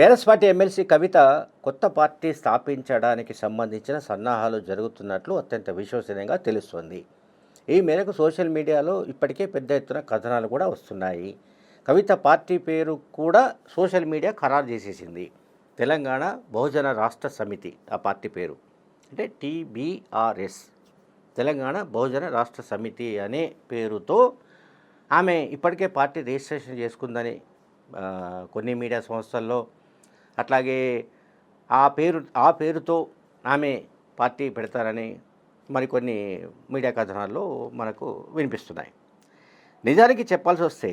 TRS party MLC కవిత కొత్త party స్థాపించడానికి సంబంధించిన సన్నాహాలు జరుగుతున్నట్లు అత్యంత విశ్వసనీయంగా తెలుస్తోంది. ఈ మేరకు సోషల్ మీడియాలో ఇప్పటికే పెద్ద ఎత్తున కథనాలు కూడా వస్తున్నాయి. కవిత పార్టీ పేరు కూడా సోషల్ మీడియా ఖరారు చేసేసింది. తెలంగాణ బహుజన రాష్ట్ర సమితి ఆ పార్టీ పేరు. అంటే టీబీఆర్ఎస్. తెలంగాణ బహుజన రాష్ట్ర సమితి అనే పేరుతో ఆమె ఇప్పటికే పార్టీ రిజిస్ట్రేషన్ చేసుకుందని కొన్ని మీడియా సంస్థల్లో అట్లాగే ఆ పేరు ఆ పేరుతో ఆమె పార్టీ పెడతారని మరికొన్ని మీడియా కథనాల్లో మనకు వినిపిస్తున్నాయి. నిజానికి చెప్పాల్సి వస్తే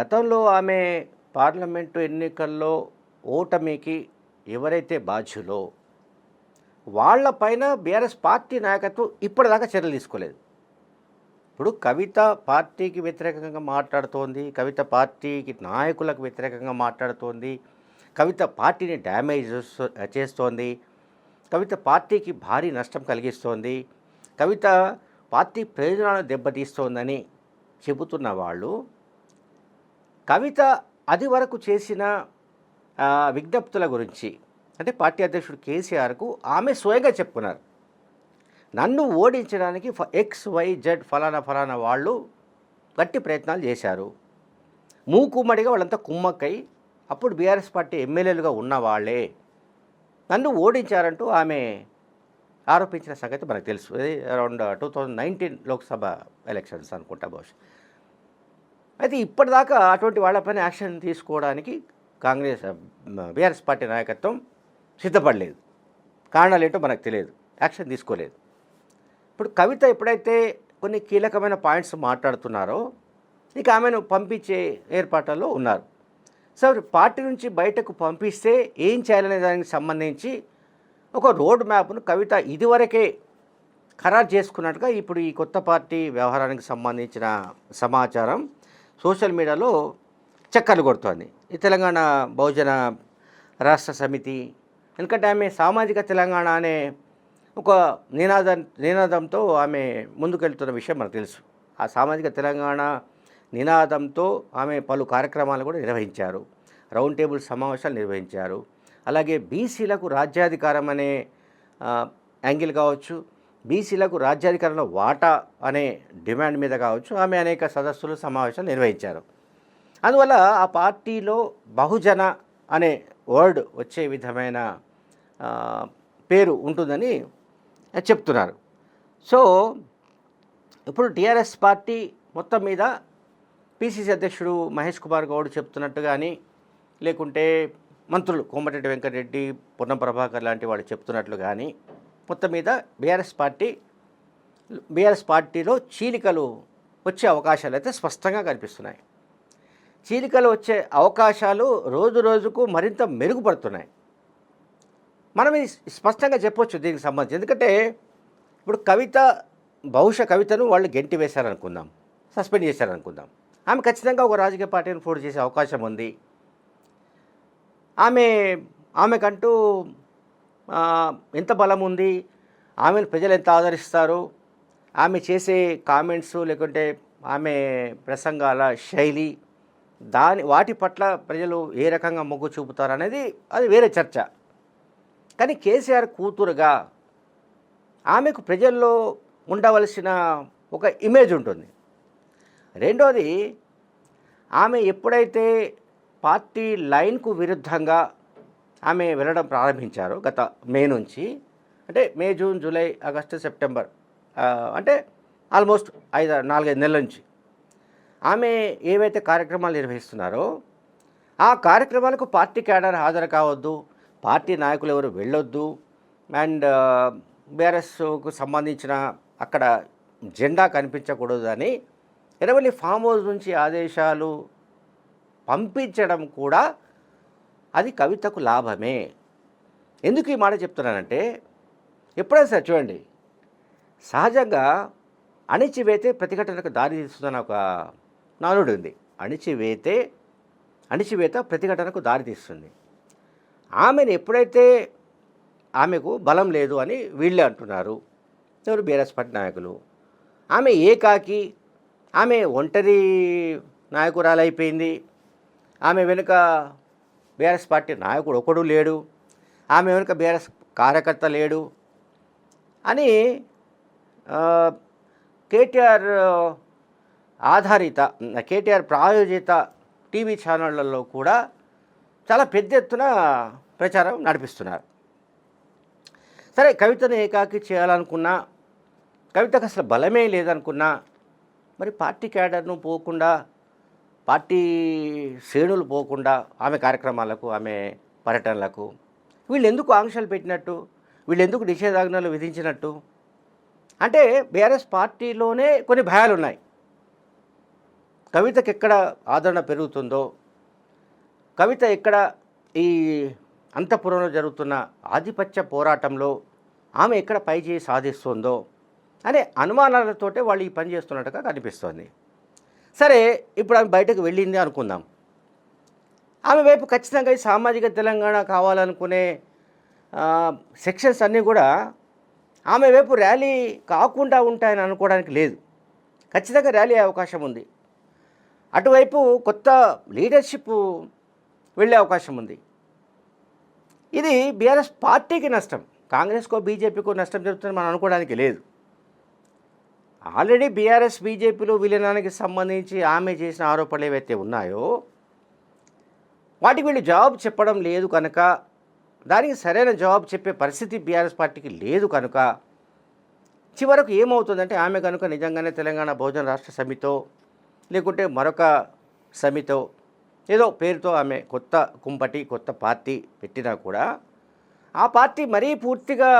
గతంలో ఆమె పార్లమెంటు ఎన్నికల్లో ఓటమికి ఎవరైతే బాధ్యులో వాళ్ళపైన బీఆర్ఎస్ పార్టీ నాయకత్వం ఇప్పటిదాకా చర్యలు తీసుకోలేదు. ఇప్పుడు కవిత పార్టీకి వ్యతిరేకంగా మాట్లాడుతోంది కవిత పార్టీకి నాయకులకు వ్యతిరేకంగా మాట్లాడుతోంది కవిత పార్టీని డ్యామేజ్ చేస్తోంది. కవిత పార్టీకి భారీ నష్టం కలిగిస్తోంది. కవిత పార్టీ ప్రయోజనాలను దెబ్బతీస్తోందని చెబుతున్న వాళ్ళు కవిత అది వరకు చేసిన విజ్ఞప్తుల గురించి అంటే పార్టీ అధ్యక్షుడు కేసీఆర్కు ఆమె స్వయంగా చెప్పుకున్నారు. నన్ను ఓడించడానికి ఫ- ఎక్స్ వై జెడ్ ఫలానా ఫలానా వాళ్ళు గట్టి ప్రయత్నాలు చేశారు. మూకుమ్మడిగా వాళ్ళంతా కుమ్మక్కై అప్పుడు బీఆర్ఎస్ పార్టీ ఎమ్మెల్యేలుగా ఉన్న వాళ్ళే. నన్ను ఓడించారంటూ ఆమె ఆరోపించిన సంగతి మనకు తెలుసు. ఇది around two thousand nineteen Lok Sabha elections అనుకుంటా బహుశా. అయితే ఇప్పటిదాకా అటువంటి వాళ్ళపైన యాక్షన్ తీసుకోవడానికి కాంగ్రెస్ బీఆర్ఎస్ పార్టీ నాయకత్వం సిద్ధపడలేదు. కారణాలు ఏంటో మనకు తెలియదు. యాక్షన్ తీసుకోలేదు. ఇప్పుడు కవిత ఎప్పుడైతే కొన్ని కీలకమైన పాయింట్స్ మాట్లాడుతున్నారో ఇక ఆమెను పంపించే ఏర్పాట్లలో ఉన్నారు. సో పార్టీ నుంచి బయటకు పంపిస్తే ఏం చేయాలనే దానికి సంబంధించి ఒక రోడ్ మ్యాప్ను కవిత ఇదివరకే ఖరారు చేసుకున్నట్టుగా ఇప్పుడు ఈ కొత్త పార్టీ వ్యవహారానికి సంబంధించిన సమాచారం సోషల్ మీడియాలో చక్కర్లు కొడుతోంది. ఈ తెలంగాణ బహుజన రాష్ట్ర సమితి ఎందుకంటే ఆమె సామాజిక తెలంగాణ అనే ఒక నినాద నినాదంతో ఆమె ముందుకెళ్తున్న విషయం మనకు తెలుసు. ఆ సామాజిక తెలంగాణ నినాదంతో ఆమె పలు కార్యక్రమాలు కూడా నిర్వహించారు. రౌండ్ టేబుల్ సమావేశాలు నిర్వహించారు. అలాగే బీసీలకు రాజ్యాధికారం అనే యాంగిల్ కావచ్చు బీసీలకు రాజ్యాధికారంలో వాటా అనే డిమాండ్ మీద కావచ్చు ఆమె అనేక సదస్సులు సమావేశాలు నిర్వహించారు. అందువల్ల ఆ పార్టీలో బహుజన అనే వర్డ్ వచ్చే విధమైన పేరు ఉంటుందని చెప్తున్నారు. సో ఇప్పుడు టీఆర్ఎస్ పార్టీ మొత్తం మీద పిసిసి అధ్యక్షుడు మహేష్ కుమార్ గౌడ్ చెప్తున్నట్టు కానీ లేకుంటే మంత్రులు కోమటిరెడ్డి వెంకటరెడ్డి పొన్నం ప్రభాకర్ లాంటి వాళ్ళు చెప్తున్నట్లు కానీ మొత్తం మీద బీఆర్ఎస్ పార్టీ బీఆర్ఎస్ పార్టీలో చీలికలు వచ్చే అవకాశాలు అయితే స్పష్టంగా కనిపిస్తున్నాయి. చీలికలు వచ్చే అవకాశాలు రోజు రోజుకు మరింత మెరుగుపడుతున్నాయి. మనం ఇది స్పష్టంగా చెప్పొచ్చు దీనికి సంబంధించి. ఎందుకంటే ఇప్పుడు కవిత బహుశా కవితను వాళ్ళు గెంటి వేశారనుకుందాం సస్పెండ్ చేశారనుకుందాం. ఆమె ఖచ్చితంగా ఒక రాజకీయ పార్టీని ఫోర్ చేసే అవకాశం ఉంది. ఆమె ఆమెకంటూ ఎంత బలం ఉంది ఆమెను ప్రజలు ఎంత ఆదరిస్తారు ఆమె చేసే కామెంట్స్ లేకుంటే ఆమె ప్రసంగాల శైలి దాని వాటి పట్ల ప్రజలు ఏ రకంగా మొగ్గు చూపుతారు అనేది అది వేరే చర్చ. కానీ కేసీఆర్ కూతురుగా ఆమెకు ప్రజల్లో ఉండవలసిన ఒక ఇమేజ్ ఉంటుంది. రెండోది ఆమె ఎప్పుడైతే పార్టీ లైన్కు విరుద్ధంగా ఆమె వెళ్ళడం ప్రారంభించారో గత మే నుంచి అంటే May June July August September అంటే ఆల్మోస్ట్ ఐదు నాలుగైదు నెలల నుంచి ఆమె ఏవైతే కార్యక్రమాలు నిర్వహిస్తున్నారో ఆ కార్యక్రమాలకు పార్టీ క్యాడర్ హాజరు కావద్దు పార్టీ నాయకులు ఎవరు వెళ్ళొద్దు అండ్ బీఆర్ఎస్కు సంబంధించిన అక్కడ జెండా కనిపించకూడదు అని ఎరవల్లి ఫామ్ హౌస్ నుంచి ఆదేశాలు పంపించడం కూడా అది కవితకు లాభమే. ఎందుకు ఈ మాట చెప్తున్నానంటే ఎప్పుడైనా సరే చూడండి సహజంగా అణిచివేతే ప్రతిఘటనకు దారి తీస్తుందని ఒక నానుడు ఉంది. అణిచివేతే అణిచివేత ప్రతిఘటనకు దారి తీస్తుంది. ఆమెను ఎప్పుడైతే ఆమెకు బలం లేదు అని వీళ్ళే అంటున్నారు ఎవరు బీఆర్ఎస్ నాయకులు ఆమె ఏకాకి ఆమె ఒంటరి నాయకురాలైపోయింది. ఆమె వెనుక బీఆర్ఎస్ పార్టీ నాయకుడు ఒకడు లేడు. ఆమె వెనుక బీఆర్ఎస్ కార్యకర్త లేడు అని కేటీఆర్ ఆధారిత కేటీఆర్ ప్రాయోజిత టీవీ ఛానళ్ళలో కూడా చాలా పెద్ద ఎత్తున ప్రచారం నడిపిస్తున్నారు. సరే కవితను ఏకాకి చేయాలనుకున్నా కవితకు అసలు బలమే లేదనుకున్నా మరి పార్టీ క్యాడర్ను పోకుండా పార్టీ శ్రేణులు పోకుండా ఆమె కార్యక్రమాలకు ఆమె పర్యటనలకు వీళ్ళు ఎందుకు ఆంక్షలు పెట్టినట్టు? వీళ్ళు ఎందుకు నిషేధాజ్ఞలు విధించినట్టు? అంటే బీఆర్ఎస్ పార్టీలోనే కొన్ని భయాలు ఉన్నాయి కవితకి ఎక్కడ ఆదరణ పెరుగుతుందో కవిత ఎక్కడ ఈ అంతఃపురంలో జరుగుతున్న ఆధిపత్య పోరాటంలో ఆమె ఎక్కడ పైచేయి సాధిస్తుందో అనే అనుమానాలతోటే వాళ్ళు ఈ పని చేస్తున్నట్టుగా కనిపిస్తోంది. సరే ఇప్పుడు ఆమె బయటకు వెళ్ళింది అనుకుందాం. ఆమె వైపు ఖచ్చితంగా ఈ సామాజిక తెలంగాణ కావాలనుకునే సెక్షన్స్ అన్నీ కూడా ఆమె వైపు ర్యాలీ కాకుండా ఉంటాయని అనుకోవడానికి లేదు. ఖచ్చితంగా ర్యాలీ అవకాశం ఉంది. అటువైపు కొత్త లీడర్షిప్ వెళ్ళే అవకాశం ఉంది. ఇది బీఆర్ఎస్ పార్టీకి నష్టం. కాంగ్రెస్కో బీజేపీకో నష్టం జరుగుతుందని మనం అనుకోవడానికి లేదు. ఆల్రెడీ బీఆర్ఎస్ బీజేపీలో విలీనానికి సంబంధించి ఆమె చేసిన ఆరోపణలు ఏవైతే ఉన్నాయో వాటికి వీళ్ళు జవాబు చెప్పడం లేదు కనుక దానికి సరైన జవాబు చెప్పే పరిస్థితి బీఆర్ఎస్ పార్టీకి లేదు కనుక చివరకు ఏమవుతుందంటే ఆమె కనుక నిజంగానే తెలంగాణ బహుజన రాష్ట్ర సమితో లేకుంటే మరొక సమితో ఏదో పేరుతో ఆమె కొత్త కుంపటి కొత్త పార్టీ పెట్టినా కూడా ఆ పార్టీ మరీ పూర్తిగా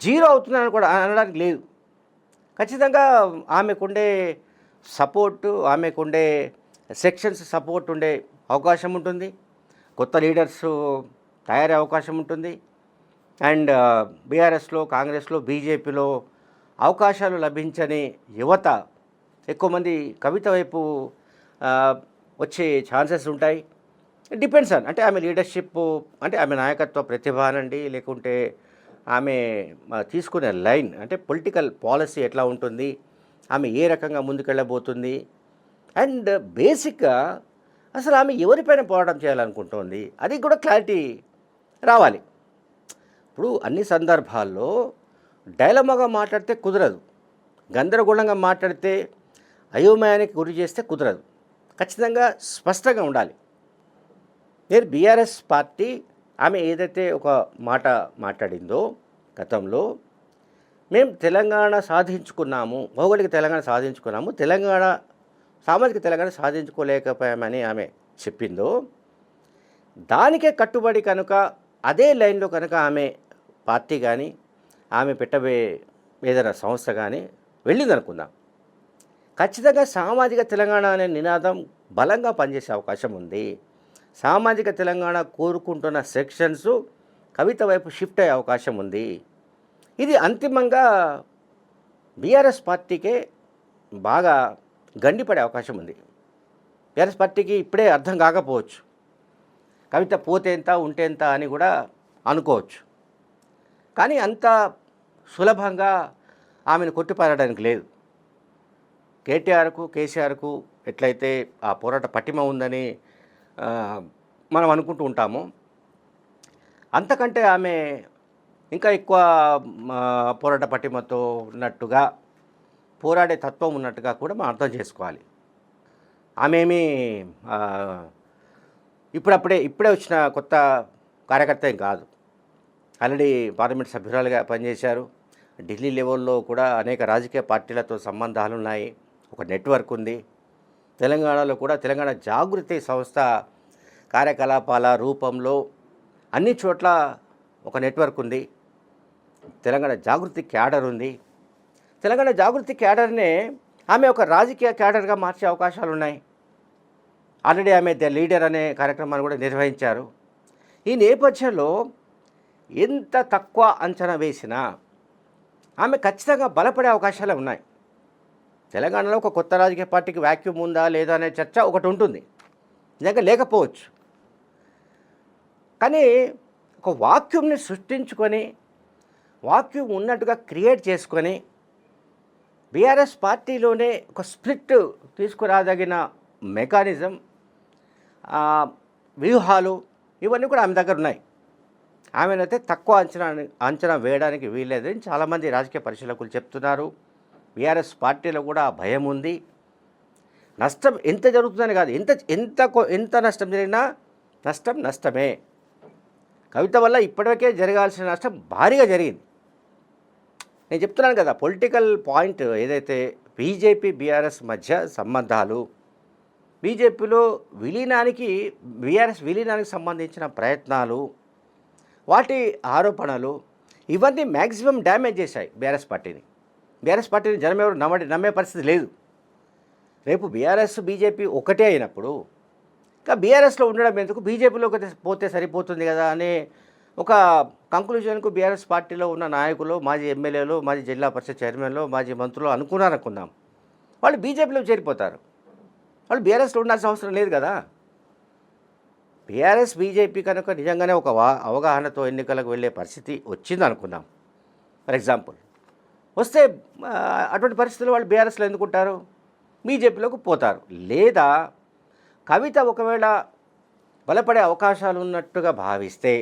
జీరో అవుతుందని కూడా అనడానికి లేదు. ఖచ్చితంగా ఆమెకుండే సపోర్టు ఆమెకుండే సెక్షన్స్ సపోర్ట్ ఉండే అవకాశం ఉంటుంది. కొత్త లీడర్స్ తయారయ్యే అవకాశం ఉంటుంది. అండ్ బీఆర్ఎస్లో కాంగ్రెస్లో బీజేపీలో అవకాశాలు లభించని యువత ఎక్కువ మంది కవిత వైపు వచ్చే ఛాన్సెస్ ఉంటాయి. డిపెండ్స్ ఆన్ అంటే ఆమె లీడర్షిప్ అంటే ఆమె నాయకత్వ ప్రతిభ అనండి లేకుంటే ఆమె తీసుకునే లైన్ అంటే పొలిటికల్ పాలసీ ఎట్లా ఉంటుంది? ఆమె ఏ రకంగా ముందుకెళ్ళబోతుంది? అండ్ బేసిక్గా అసలు ఆమె ఎవరిపైన పోరాటం చేయాలనుకుంటోంది? అది కూడా క్లారిటీ రావాలి. ఇప్పుడు అన్ని సందర్భాల్లో డైలమాగా మాట్లాడితే కుదరదు. గందరగోళంగా మాట్లాడితే అయోమయానికి గురి చేస్తే కుదరదు. ఖచ్చితంగా స్పష్టంగా ఉండాలి. నేను బీఆర్ఎస్ పార్టీ ఆమె ఏదైతే ఒక మాట మాట్లాడిందో గతంలో మేము తెలంగాణ సాధించుకున్నాము భౌగోళిక తెలంగాణ సాధించుకున్నాము తెలంగాణ సామాజిక తెలంగాణ సాధించుకోలేకపోయామని ఆమె చెప్పిందో దానికే కట్టుబడి కనుక అదే లైన్లో కనుక ఆమె పార్టీ కానీ ఆమె పెట్టబోయే ఏదైనా సంస్థ కానీ వెళ్ళిందనుకుందాం? ఖచ్చితంగా సామాజిక తెలంగాణ అనే నినాదం బలంగా పనిచేసే అవకాశం ఉంది. సామాజిక తెలంగాణ కోరుకుంటున్న సెక్షన్స్ కవిత వైపు షిఫ్ట్ అయ్యే అవకాశం ఉంది. ఇది అంతిమంగా బీఆర్ఎస్ పార్టీకే బాగా గండిపడే అవకాశం ఉంది. బీఆర్ఎస్ పార్టీకి ఇప్పుడే అర్థం కాకపోవచ్చు. కవిత పోతే ఎంత ఉంటే ఎంత అని కూడా అనుకోవచ్చు. కానీ అంత సులభంగా ఆమెను కొట్టిపారడానికి లేదు. కేటీఆర్కు కేసీఆర్కు ఎట్లయితే ఆ పోరాట పటిమ ఉందని మనం అనుకుంటూ ఉంటాము. అంతకంటే ఆమె ఇంకా ఎక్కువ పోరాట పటిమతో ఉన్నట్టుగా పోరాడే తత్వం ఉన్నట్టుగా కూడా మనం అర్థం చేసుకోవాలి. ఆమెమి ఇప్పుడప్పుడే ఇప్పుడే వచ్చిన కొత్త కార్యకర్త ఏం కాదు. ఆల్రెడీ పార్లమెంట్ సభ్యురాలుగా పనిచేశారు. ఢిల్లీ లెవెల్లో కూడా అనేక రాజకీయ పార్టీలతో సంబంధాలు ఉన్నాయి ఒక నెట్వర్క్ ఉంది. తెలంగాణలో కూడా తెలంగాణ జాగృతి సంస్థ కార్యకలాపాల రూపంలో అన్ని చోట్ల ఒక నెట్వర్క్ ఉంది. తెలంగాణ జాగృతి క్యాడర్ ఉంది. తెలంగాణ జాగృతి క్యాడర్నే ఆమె ఒక రాజకీయ క్యాడర్గా మార్చే అవకాశాలు ఉన్నాయి. ఆల్రెడీ ఆమె ద లీడర్ అనే కార్యక్రమాన్ని కూడా నిర్వహించారు. ఈ నేపథ్యంలో ఎంత తక్కువ అంచనా వేసినా ఆమె ఖచ్చితంగా బలపడే అవకాశాలే ఉన్నాయి. తెలంగాణలో ఒక కొత్త రాజకీయ పార్టీకి వాక్యూమ్ ఉందా లేదా అనే చర్చ ఒకటి ఉంటుంది. నిజంగా లేకపోవచ్చు. కానీ ఒక వాక్యూమ్ని సృష్టించుకొని వాక్యూమ్ ఉన్నట్టుగా క్రియేట్ చేసుకొని బీఆర్ఎస్ పార్టీలోనే ఒక స్ప్లిట్ తీసుకురాదగిన మెకానిజం వ్యూహాలు ఇవన్నీ కూడా ఆమె దగ్గర ఉన్నాయి. ఆమెనైతే తక్కువ అంచనా అంచనా వేయడానికి వీల్లేదని చాలామంది రాజకీయ పరిశీలకులు చెప్తున్నారు. బీఆర్ఎస్ పార్టీలో కూడా భయం ఉంది. నష్టం ఎంత జరుగుతుందని కాదు ఎంత ఎంత ఎంత నష్టం జరిగినా నష్టం నష్టమే. కవిత వల్ల ఇప్పటివరకే జరగాల్సిన నష్టం భారీగా జరిగింది. నేను చెప్తున్నాను కదా పొలిటికల్ పాయింట్ ఏదైతే బీజేపీ బీఆర్ఎస్ మధ్య సంబంధాలు బీజేపీలో విలీనానికి బీఆర్ఎస్ విలీనానికి సంబంధించిన ప్రయత్నాలు వాటి ఆరోపణలు ఇవన్నీ మ్యాక్సిమం డ్యామేజ్ చేశాయి బీఆర్ఎస్ పార్టీని. బీఆర్ఎస్ పార్టీని జనం ఎవరు నమ్మ నమ్మే పరిస్థితి లేదు. రేపు బీఆర్ఎస్ బీజేపీ ఒకటే అయినప్పుడు ఇంకా బీఆర్ఎస్లో ఉండడం ఎందుకు? బీజేపీలోకి పోతే సరిపోతుంది కదా అనే ఒక కంక్లూజన్కు బీఆర్ఎస్ పార్టీలో ఉన్న నాయకులు మాజీ ఎమ్మెల్యేలు మాజీ జిల్లా పరిషత్ చైర్మన్లు మాజీ మంత్రులు అనుకున్నారనుకుందాం. వాళ్ళు బీజేపీలో చేరిపోతారు. వాళ్ళు బీఆర్ఎస్లో ఉండాల్సిన అవసరం లేదు కదా. బీఆర్ఎస్ బీజేపీ కనుక నిజంగానే ఒక అవగాహనతో ఎన్నికలకు వెళ్ళే పరిస్థితి వచ్చింది అనుకుందాం ఫర్ ఎగ్జాంపుల్. వస్తే అటువంటి పరిస్థితుల్లో వాళ్ళు బీఆర్ఎస్లో ఎందుకుంటారు బీజేపీలోకి పోతారు. లేదా కవిత ఒకవేళ బలపడే అవకాశాలు ఉన్నట్టుగా భావిస్తే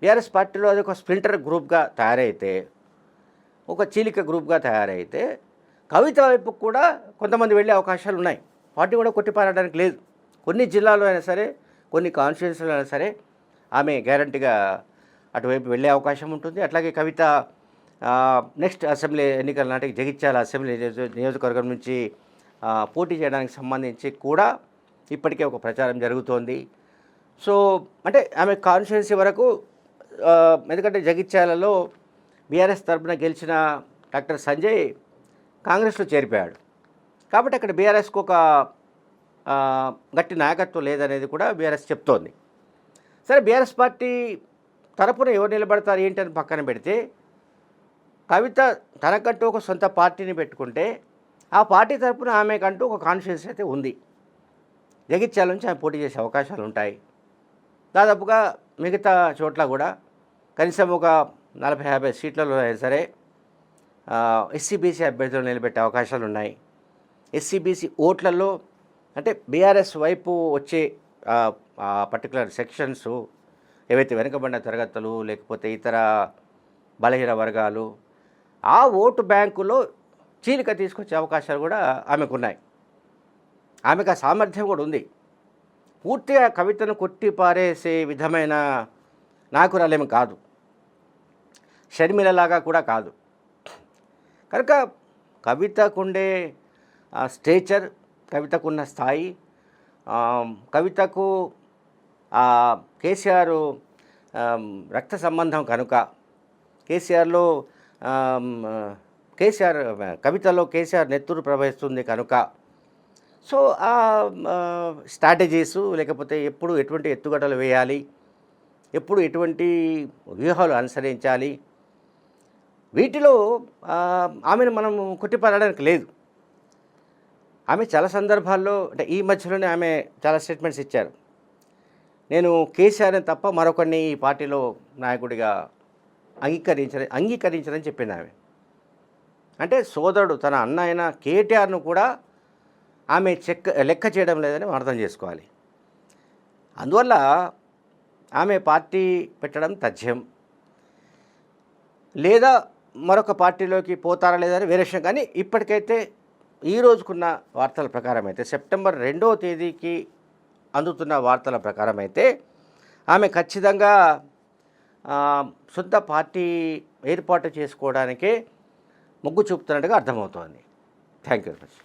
బీఆర్ఎస్ పార్టీలో అది ఒక స్ప్లింటర్ గ్రూప్గా తయారైతే ఒక చీలిక గ్రూప్గా తయారైతే కవిత వైపు కూడా కొంతమంది వెళ్ళే అవకాశాలు ఉన్నాయి. పార్టీ కూడా కొట్టిపారడానికి లేదు. కొన్ని జిల్లాలో అయినా సరే కొన్ని కాన్స్టిట్యున్సీలో అయినా సరే ఆమె గ్యారంటీగా అటువైపు వెళ్ళే అవకాశం ఉంటుంది. అట్లాగే కవిత నెక్స్ట్ అసెంబ్లీ ఎన్నికల నాటికి జగిత్యాల అసెంబ్లీ నియోజకవర్గం నుంచి పోటీ చేయడానికి సంబంధించి కూడా ఇప్పటికే ఒక ప్రచారం జరుగుతోంది. సో అంటే ఆమె కాన్స్టిట్యున్సీ వరకు ఎందుకంటే జగిత్యాలలో బీఆర్ఎస్ తరఫున గెలిచిన డాక్టర్ సంజయ్ కాంగ్రెస్లో చేరిపోయాడు. కాబట్టి అక్కడ బీఆర్ఎస్కు ఒక గట్టి నాయకత్వం లేదనేది కూడా బీఆర్ఎస్ చెప్తోంది. సరే బీఆర్ఎస్ పార్టీ తరపున ఎవరు నిలబడతారు ఏంటని పక్కన పెడితే కవిత తనకంటూ ఒక సొంత పార్టీని పెట్టుకుంటే ఆ పార్టీ తరపున ఆమెకంటూ ఒక కాన్షియస్ అయితే ఉంది. జగిత్యాల నుంచి ఆమె పోటీ చేసే అవకాశాలు ఉంటాయి. దాదాపుగా మిగతా చోట్ల కూడా కనీసం ఒక నలభై యాభై సీట్లలో అయినా సరే ఎస్సీబీసీ అభ్యర్థులు నిలబెట్టే అవకాశాలు ఉన్నాయి. ఎస్సీబీసీ ఓట్లలో అంటే బీఆర్ఎస్ వైపు వచ్చే పర్టికులర్ సెక్షన్స్ ఏవైతే వెనుకబడిన తరగతులు లేకపోతే ఇతర బలహీన వర్గాలు ఆ ఓటు బ్యాంకులో చీలిక తీసుకొచ్చే అవకాశాలు కూడా ఆమెకు ఉన్నాయి ఆమెకు ఆ సామర్థ్యం కూడా ఉంది. పూర్తిగా కవితను కొట్టి పారేసే విధమైన నాయకురాలేమి కాదు. షర్మిలలాగా కూడా కాదు. కనుక కవితకుండే స్టేచర్ కవితకున్న స్థాయి కవితకు కేసీఆర్ రక్త సంబంధం కనుక కేసీఆర్లో కేసీఆర్ కవితలో కేసీఆర్ నెత్తురు ప్రవహిస్తుంది కనుక. సో ఆ స్ట్రాటజీస్ లేకపోతే ఎప్పుడు ఎటువంటి ఎత్తుగడలు వేయాలి? ఎప్పుడు ఎటువంటి వ్యూహాలు అనుసరించాలి? వీటిలో ఆమెను మనం కొట్టిపారడానికి లేదు. ఆమె చాలా సందర్భాల్లో అంటే ఈ మధ్యలోనే ఆమె చాలా స్టేట్మెంట్స్ ఇచ్చారు. నేను కేసీఆర్ని తప్ప మరొకరిని ఈ పార్టీలో నాయకుడిగా అంగీకరించని అంగీకరించరని చెప్పింది ఆమె. అంటే సోదరుడు తన అన్న అయిన కేటీఆర్ను కూడా ఆమె చెక్క లెక్క చేయడం లేదని అర్థం చేసుకోవాలి. అందువల్ల ఆమె పార్టీ పెట్టడం తథ్యం. లేదా మరొక పార్టీలోకి పోతారా లేదని వేరే విషయం. కానీ ఇప్పటికైతే ఈ రోజుకున్న వార్తల ప్రకారం అయితే సెప్టెంబర్ రెండవ తేదీకి అందుతున్న వార్తల ప్రకారం అయితే ఆమె ఖచ్చితంగా సొంత పార్టీ ఏర్పాటు చేసుకోవడానికే మొగ్గు చూపుతున్నట్టుగా అర్థమవుతోంది. Thank you very much.